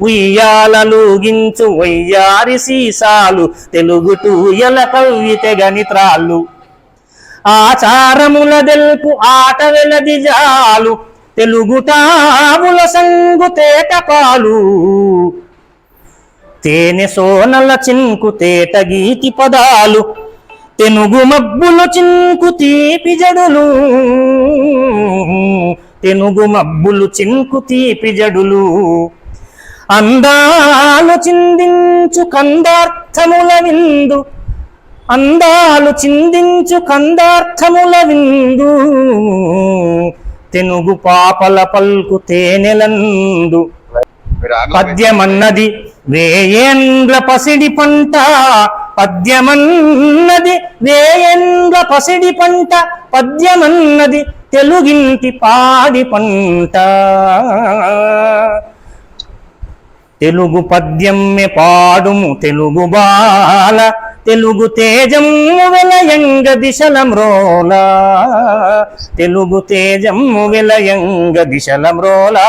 ఉయ్యాలలుగించు వయ్యారి సీసాలు తెలుగుటూ ఎల కవ్వితెగని త్రాళ్ళు. ఆచారముల దెల్పు ఆట వెలది జాలు తెలుగుటాముల సంగు తేటపాలు తేనె సోనల చింకు తేట గీతి పదాలు తెనుగు మబ్బులు చింకు తీపి జడులు. తెనుగు మబ్బులు చింకు తీపి జడులు. అందాలు చిందించు కందార్థముల విందు అందాలు చిందించు కందార్థముల విందు తెనుగు పాపల పల్కు తేనెలందు. పద్యమన్నది వేయేంద్ర పసిడి పంట. పద్యమన్నది వేయేంద్ర పసిడి పంట. పద్యమన్నది తెలుగింటి పాడి పంట. తెలుగు పద్యమ్మె పాడుము తెలుగు బాల తెలుగు తేజము వెలయంగ దిశల మ్రోల తెలుగు తేజము వెలయంగ దిశల మ్రోలా